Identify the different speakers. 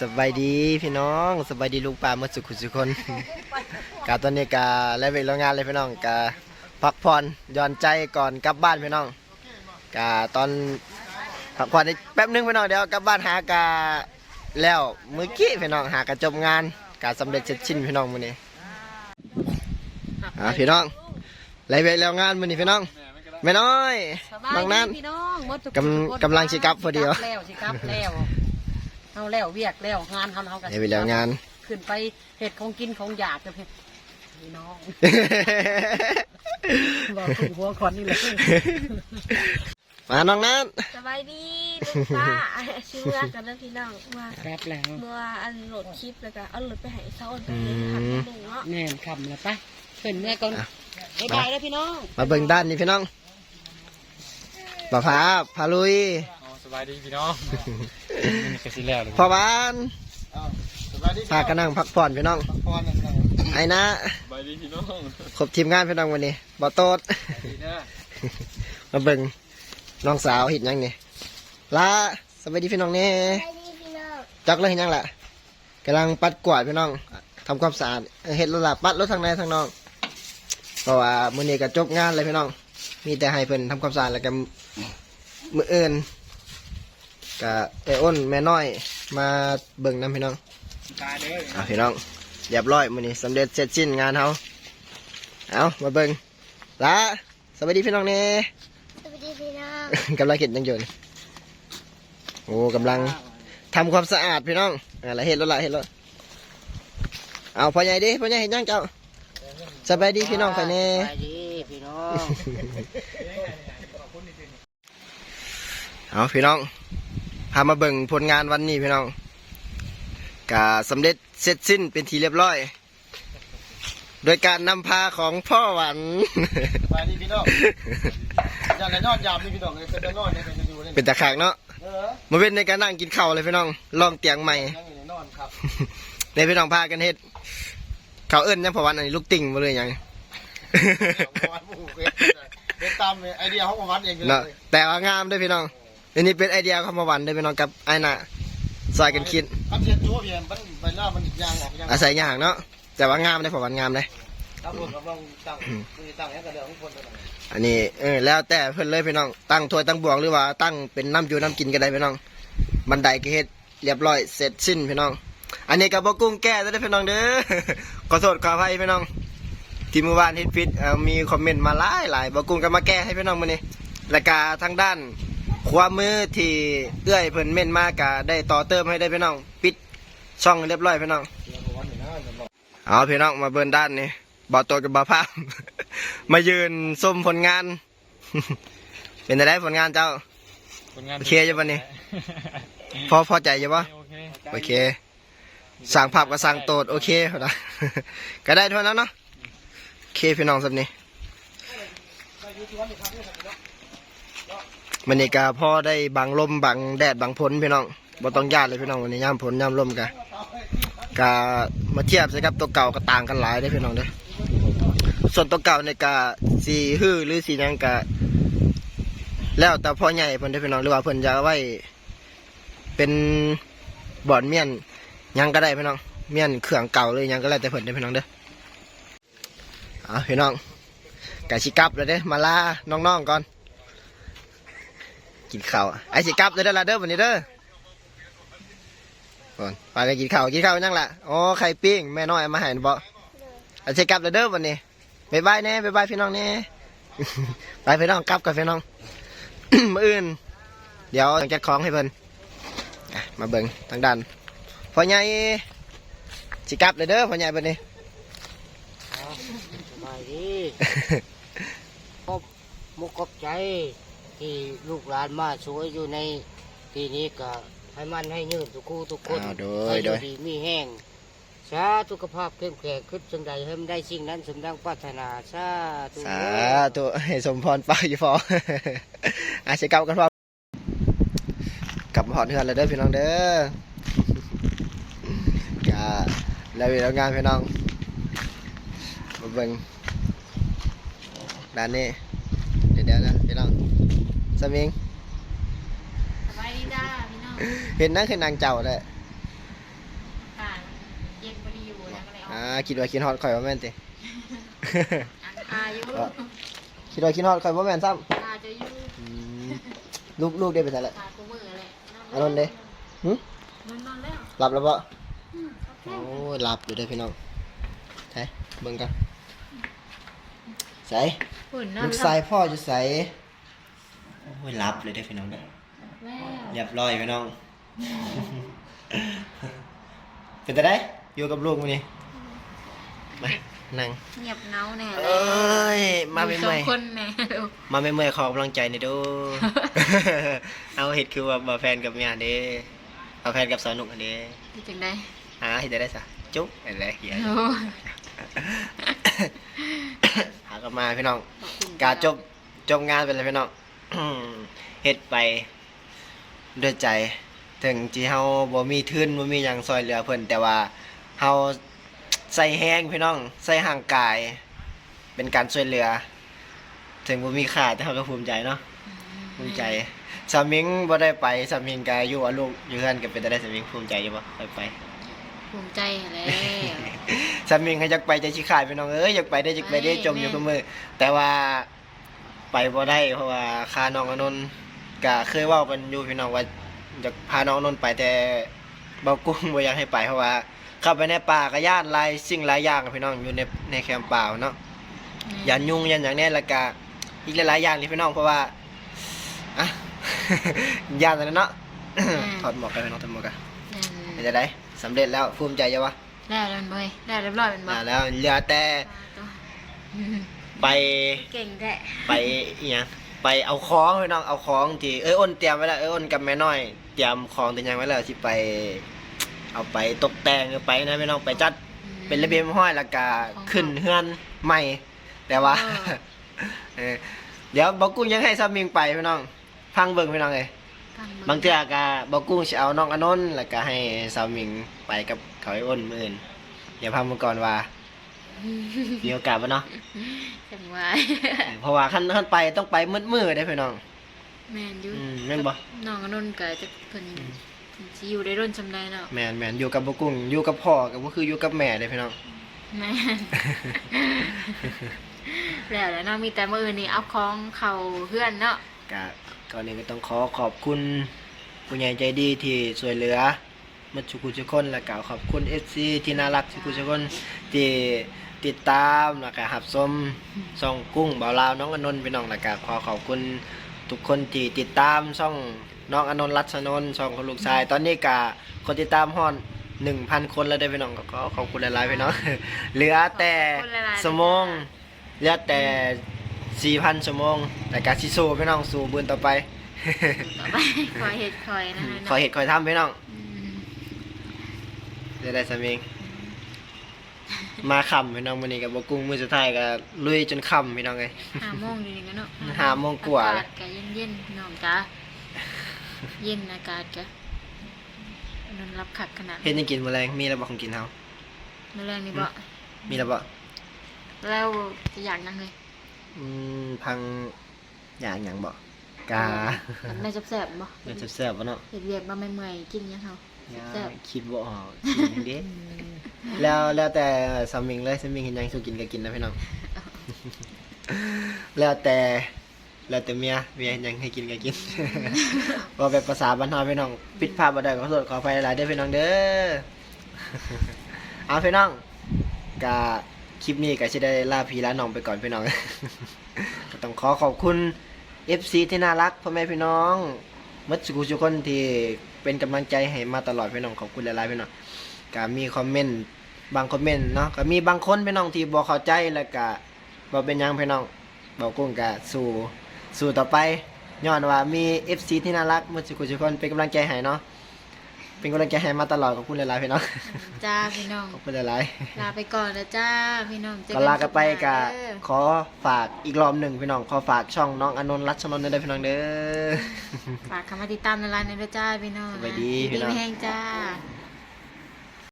Speaker 1: สบายดีพี่น้องสบายดีลุงป่าเมื่อสุขุสุคนกาตอนนี้กาและเวลางานเลยพี่น้องกาพักผ่อนหย่อนใจก่อนกลับบ้านพี่น้องกาตอนพักผ่อนอีกแป๊บหนึงพี่น้องเดี๋ยวกลับบ้านหากาแล้วเมื่อกี้พี่น้องหากระจบงานกาสำเร็จเสร็จสิ้นพี่น้องมื้อนี้อ่าพี่น้องและเวลางานมื้อนี้พี่น้องแม่น้อย
Speaker 2: สบาย
Speaker 1: บางนั้น
Speaker 2: ดีพี่น้องหมดทุ
Speaker 1: กำ
Speaker 2: คน
Speaker 1: กำลังสิกลับพอดีวะ
Speaker 2: กลับแล้วสิกลับแล้วเอาแล้วเวียกแล้วงานเขาเรากัน
Speaker 1: ในเวลางาน
Speaker 2: ขึ้นไปเห็ดของกินของอยากจะพี่น้องบอกถึงหัวขอนนี่เลย
Speaker 1: มาน้องนั้น
Speaker 3: สบายดีลูกป้าชื่อว่ากันแล้วพี่น้องว่า
Speaker 2: ครับแล้ว
Speaker 3: เมื่ออันโหลดคลิปแล้วก็เอาโหลดไปให้เซาอันไปเลยทำให้หนูเนาะ
Speaker 2: แน่นคำแล้วไปขึ้นเมื่อก่อนบ๊ายบายแล้วพี่น้อง
Speaker 1: มาเบิ่งด้านนี้พี่น้องบ่าวพาพาลุย
Speaker 4: อ๋อสบายดีพี่น้อง นี่ก็สิแล้วเลย
Speaker 1: พ่อบ้านพากันนั่งพักผ่อนพี่น้องไอ้นะ
Speaker 4: สบายดีพี่น้อง
Speaker 1: ครบทีมงานพี่น้องวันนี้บ่โตด
Speaker 4: ดีนะ
Speaker 1: มาเบิ่งน้องสาวเห็นยังนี่ลาสวัสดีพี่น้องนี่จักเลยเห็นยังล่ะกำลังปัดกวาดพี่น้องทำความสะอาดเออเฮ็ดรถละปัดรถทางในทางนอกเพราะว่ามื้อนี้ก็จบงานเลยพี่น้อง มีแต่ให้เพิ่นทำความสะอาดแล้วก็มื้ออื่น ก็ไอ้อ้นแม่น้อยมาเบิ่งนํพี่น้อง
Speaker 4: ตายเลย
Speaker 1: อะพี่น้องเรียบร้อยมื้อนี้สำเร็จเสร็จสิ้นงานเฮาเอามาเบิ่งละสวัสดีพี่น้องนี่
Speaker 3: สวัสดีพี่น้อง
Speaker 1: กำลังเห็นยังอยู่นี่โอ้กำลังทำความสะอาดพี่น้องอะไรเห็นแล้วล่ะเห็นแล้วเอาพ่อใหญ่ดิพ่อใหญ่เห็นยังเจ้าสบายดีพี่น้องไปเน่
Speaker 2: สบายดีพี่น้อง
Speaker 1: เอาพี่น้องพามาเบิ่งผลงานวันนี้พี่น้องกาสำเร็จเสร็จสิ้นเป็นทีเรียบร้อย โดยการนำพาของพ่อหวัน
Speaker 4: สบายดีพี่น้องอย่างไหนนอนยามนี่พี่น้องเลยเป็นนอนเนี่ยเป็นอยู่เนี่ย
Speaker 1: เป็นตะขากเนาะ
Speaker 4: เออ
Speaker 1: มาเป็นในการนั่งกินข้าวเลยพี่น้องลองเตียงใหม่
Speaker 4: ยังอยู่ในนอนครับ
Speaker 1: ในพี่น้องพากันเฮ็ดเขาวเอิ้นยังพอวันอันนี้ลูกติ่งมาเลยยัง
Speaker 4: วันหมู่เฮ็ดตามไอเดียของวัดเองเลย
Speaker 1: เนาะแต่ว่างามเด้วยพี่น้อง อันนี้เป็นไอเดียของมาวันเด้วยพี่น้องกับไอ้น่ะซอยกันคิด
Speaker 4: คำเชียนจูเพียนมันไปหน้ามันยางออกยาง
Speaker 1: อาศัยอย่างเนาะแต่ว่างามได้พอวันงามเลย
Speaker 4: ตำรวจกำลังตั้งคือตั้งให้กระเดื่องคนตัวนั้น
Speaker 1: อันนี้เออแล้วแต่เพิ่นเลยพี่น้องตั้งถ้วยตั้งบวงหรือว่าตั้งเป็นน้ำอยู่น้ำกินก็ได้พี่น้อง บันไดก็เฮ็ดเรียบร้อยเสร็จสิ้นพี่น้อง อันนี้กับบ่กุ้งแก้ได้อพี่น้องเด้อขอโทษขออภัยพี่น้อง ที่เมื่อวานเฮ็ดผิดเอ่อมีคอมเมนต์มาหลายหลายบ่กุ้งก็มาแก้ให้พี่น้องมื้อนี้แล้วก็ทางด้าน ความมือที่เอื้อยเพิ่นเม่นมากก็ได้ต่อเติมให้ได้พี่น้อง ปิดช่องเรียบร้อยพี่น้อง เอาพี่น้องมาเบิ่นด้านนี้บ่าวโตกับบ่าวภาพ มายืนส้มผลงาน เป็นไงได้ผลงานเจ้า
Speaker 4: ผลงาน
Speaker 1: โอเคอยู่ปะนี่พอพอใจอยู่ปะ
Speaker 4: โอเค
Speaker 1: โอเคสั่งภาพกับสั่งโตดโอเคนะก็ได้เท่านั้นเนาะโอเคพี่น้องสับนี้ มันนี่ก็พอได้บังลมบังแดดบังฝนพี่น้องบ่ต้องยานเลยพี่น้องวันนี้ย่ามฝนย่ามลมกันก็มาเทียบใส่กับตัวเก่าก็ต่างกันหลายได้พี่น้องเด้อส่วนตัวเก่าเนี่ยก็สีหื้อหรือสีหยังก็แล้วแต่พ่อใหญ่เพิ่นได้พี่น้องหรือว่าเพิ่นจะไว้เป็นบ่อนเมียนยังก็ได้พี่น้องเมียนเครื่องเก่าเลยยังก็แล้วแต่เพิ่นได้พี่น้องเด้อเอาพี่น้องกะสิกับเลยเด้อมาลาน้องๆก่อน กินข้าวไอ้สิกลับเลยเด้อล่ะเด้อวันนี้เด้อก่อนไปกันกินข้าวกินข้าวยังล่ะอ๋อไข่ปิ้งแม่น้อยเอามาให้บ่ไอ้สิกลับเลยเด้อวันนี้บ๊ายบายแน่บ๊ายบายพี่น้องแน่ไปพี่น้องกลับกับพี่น้องมื้ออื่น เดี๋ยวจัดของให้เพิ่นอะมาเบิ่งทางด้านพ่อใหญ่สิกลับเลยเด้อพ่อใหญ่บัดนี้
Speaker 2: สบายดีขอบมุกขอบใจ ที่ลูกหลานมาช่วยอยู่ในที่นี้ก็ให้มันให้ยืนทุกคู่ทุกคน
Speaker 1: อ้าวโด
Speaker 2: ให้
Speaker 1: ย
Speaker 2: อ
Speaker 1: โด
Speaker 2: ยู่
Speaker 1: ย
Speaker 2: ดีมีแห้งสาธุขภาพเข้มแข็งขึ้นจังใดให้มันได้สิ่งนั้นสมดังปรารถนาสาธุ
Speaker 1: สาธุให้สมพรเป้าอยู่พออาสิกลับกันพอกลับมาหอดเฮือนเลยเด้อพี่น้องเด้อกะแล้วเวลางานพี่น้องมาเบิ่งด้านนี้เดี๋ยวเดี๋ยวนะพี่น้อง สมิง
Speaker 3: สบายดีจ้าพี่น้อง
Speaker 1: เห็นนั่งคือนางเจ้าเลยอ่าคิดว่าคิดฮอดข่อยบ่แม่นติ
Speaker 3: อายุ
Speaker 1: คิดว่าคิดฮอดข่อยบ่แม่นซ้ำ
Speaker 3: อาจะอยู่
Speaker 1: อืมลูกลูกได้ไปซั่นแหละ
Speaker 3: ขากูมือเลย
Speaker 1: อันนั้นเด้ หึ
Speaker 3: นอนนอนแล้ว
Speaker 1: หลับแล้วบ่โอ้ยหลับอยู่เด้อพี่น้องใช่เบิ่งกันใส่
Speaker 3: หุ่นนอ
Speaker 1: ลู
Speaker 3: น
Speaker 1: กชายพ่อจะใส่ โอ้ยหลับเลยเด้อพี่น้องเด้อ
Speaker 3: แล้ว
Speaker 1: เรียบร้อยพี่น้อง เป็นแต่ได้อยู่กับลูกมื้อนี้มานั่ง
Speaker 3: เงียบเงาแน่
Speaker 1: เอ้ยมา
Speaker 3: อยู่
Speaker 1: เมื่
Speaker 3: สอ
Speaker 1: องย
Speaker 3: คนแน่ดู
Speaker 1: ๆมาเมื่อยๆขอกำลังใจหน่อยเดู เอาเห็ดคือว่าบ่แฟนกับเมียเด้เอาแฟนกับสาวนุกอันเด้
Speaker 3: ที่จังได้
Speaker 1: อ่าเฮ็ดได้ได้ซะจุ๊บอะไรเหี้ย
Speaker 3: โอ้
Speaker 1: หากลับมาพี่น้อง
Speaker 3: ขอบคุณ
Speaker 1: กาจบจบงานไปเลยพี่น้อง เฮ็ดไปด้วยใจ ถึงที่เฮาบ่มีทุนบ่มีหยังซอยเหลือเพิ่นแต่ว่าเฮาใส่แฮงพี่น้องใส่ห่างกาย เป็นการช่วยเหลือ ถึงบ่มีค่าแต่เฮาก็ภูมิใจเนาะภูมิใจสามิงบ่ได้ไปสามิงก็อยู่กับลูกอยู่เฮือนก็เป็นแต่ได้สามิงภูมิใจอยู่บ่ไปไป
Speaker 3: ภูมิใจแล้ว
Speaker 1: สามิงให้อยากไปใจสิขาดพี่น้องเอ้ยอยากไปได้อยากไปได้จมอยู่กับมือแต่ว่า ไปบ่ได้ เพราะว่าค่าน้องอนนท์ก็เคยเว้ากันอยู่พี่น้องว่าอยากพาน้องอนนท์ไปแต่เบากุ้งบ่อยากให้ไปเพราะว่าเข้าไปในป่าก็ย่านหลายสิ่งหลายอย่างอะพี่น้องอยู่ในในแคมป์ป่าเนาะยันยุงยันอย่างแนี้แล้วก็อีกหลายๆอย่างนี่พี่น้องเพราะว่าอะย่านนั่นเนาะ ถอดหมวกกันพี่น้องถอดหมวกกันเป็นจะได้สำเร็จแล้วภูมิใจยังวะ
Speaker 3: ได้แล้วเว้ยได้เรียบร้อยเป็นบ่
Speaker 1: อ่าแล้วเหลือแต่
Speaker 3: อืม
Speaker 1: ไป
Speaker 3: เก่งแท้
Speaker 1: ไปอีหยังไปเอาของพี่น้องเอาของที่เอ้ยอ้นเตรียมไว้แล้วเอ้ยอ้นกับแม่น้อย เตรียมของเตรียมหยังไว้แล้วที่ไป เอาไปตกแต่งเอาไปนะพี่น้องไปจัดเป็นระเบียบห้อยแล้วก็ขึ้นเฮือนใหม่ แต่ว่าเออเดี๋ยวบอกกุ้งยังให้ซามิงไปพี่น้องพังเบิ่งพี่น้องเลย
Speaker 3: ฟัง
Speaker 1: บางเทื่อก็บอกกุ้งสิเอาน้องอนนท์แล้วก็ให้ซามิงไปกับเขาไอ้อ้นมื้ออื่นเดี๋ยวพังมาก่อนว่า มีโอกาสบ่เนาะ
Speaker 3: จังหวะ
Speaker 1: เพราะว่าขั้นขั้นไปต้องไปมืดมืดได้อพี่น้อง
Speaker 3: แม่นอยู่
Speaker 1: อืมแม่นบ่
Speaker 3: น้องอนนท์ก็จะเพิ่นสิอยู่ได้ร่นจำได้เนาะ
Speaker 1: แมนแมนอยู่กับบุกุ้งอยู่กับพ่อก็บ่คืออยู่กับแม่เด้อพี่น้อง
Speaker 3: แม่นแล้วแล้วเนาะมีแต่มื้อนี้เอาของเข้าเฮือนเนาะ
Speaker 1: ก็ก่อนอื่นก็ต้องขอขอบคุณผู้ใหญ่ใจดีที่ช่วยเหลือมัทุกคนทุกคนแล้วก็ขอบคุณ FC ที่น่ารักทุกคนทุกคนที่ ติดตามแล้วก็รับชมช่องกุ้งบ่าวลาวน้องอนนท์พี่น้องแล้วก็ขอขอบคุณทุกคนที่ติดตามช่องน้องอนนท์รัชนนท์ช่องของลูกชาย ตอนนี้ก็คนติดตามฮอด1,000คนแล้วได้อพี่น้องก็ขอขอบคุณหลายๆพี่น้อง เหลือแต่
Speaker 3: ขอบคุณหลายๆ
Speaker 1: สมองเหลือแต่4,000ชั่วโมงแต่การสิสู้พี่น้องสู้บุญต่อไป
Speaker 3: ต่อไปคอยเฮ็ดคอยนะฮะ
Speaker 1: ขอเหตุขอทำพี่น้อง
Speaker 3: อืม
Speaker 1: เดี๋ยวได้สามิง มาคำพี่น้องวันนี้กับบกุ้งมือสุดท้ายก็ลุยจนค่ำพี่น้องเลย
Speaker 3: ห้าโมงดีนึงกันเนาะ
Speaker 1: ห้าโมงกว่า
Speaker 3: อากาศก็เย็นๆพี่น้องจ้าเย็นอากาศก็นอนรับขัดขนาด
Speaker 1: เฮ็ดยังกินมื้อแรงมีแล้วบ่ของกินเฮา
Speaker 3: มื้อแรงนี่บ่
Speaker 1: มีแล้วบ่
Speaker 3: แล้วจะอยากนั่งเลย
Speaker 1: อืมพังอย่างหยังบ่กา
Speaker 3: มันไม่แซ่บๆบ่
Speaker 1: มันแซ่บๆบ่เนาะ
Speaker 3: เฮ็ดเวียกบ่ไม่เมื่อยกินยังเฮา แซ่บ
Speaker 1: คิดบ่ออกกินเด้ แล้วแล้วแต่สามิงเลยสามิงเห็นยังสู้กินก็กินนะพี่น้อง แล้วแต่แล้วแต่เมียเมียเห็นยังให้กินก็กินว่าแบบภาษาบ้านเฮาพี่น้องผิดพลาดบ่ได้ขอโทษขออภัยหลายเด้อพี่น้องเด้อเอาพี่น้องกะคลิปนี้ก็สิได้ลาพี่ลาน้องไปก่อนพี่น้องก็ต้องขอขอบคุณ FC ที่น่ารักพ่อแม่พี่น้องมัดสุกุทุกคนที่เป็นกำลังใจให้มาตลอดพี่น้องขอบคุณหลายๆพี่น้องก็มีคอมเมนต์ บางคอมเมนต์เนาะก็มีบางคนพี่น้องที่บ่เข้าใจแล้วก็บ่เป็นหยังพี่น้องบ่กุ้งก็สู้สู้ต่อไปย้อนว่ามี FC ที่น่ารักมัดสุกุทุกคนเป็นกำลังใจให้เนาะเป็นกำลังใจให้มาตลอดขอบคุณหลายๆพี่น้อง
Speaker 3: จ้าพี่น้อง
Speaker 1: ขอบคุณหลายๆ
Speaker 3: ลาไปก่อนแล้วจ้าพี่น้องเจอ
Speaker 1: ก็ลากันไป
Speaker 3: คลิปห
Speaker 1: กะ
Speaker 3: น้าเด้อ
Speaker 1: ขอฝากอีกรอบหนึ่งพี่น้อง ขอฝากช่องน้องอนนท์รัชนนท์ด้วยเด้อพี่น้องเด้อ
Speaker 3: ฝากคำมาติดตามในไลน์ในด้วยจ้าพี่น้อง
Speaker 1: สวัสดีพี่น้อง
Speaker 3: ไม่แห้งจ้า
Speaker 1: ส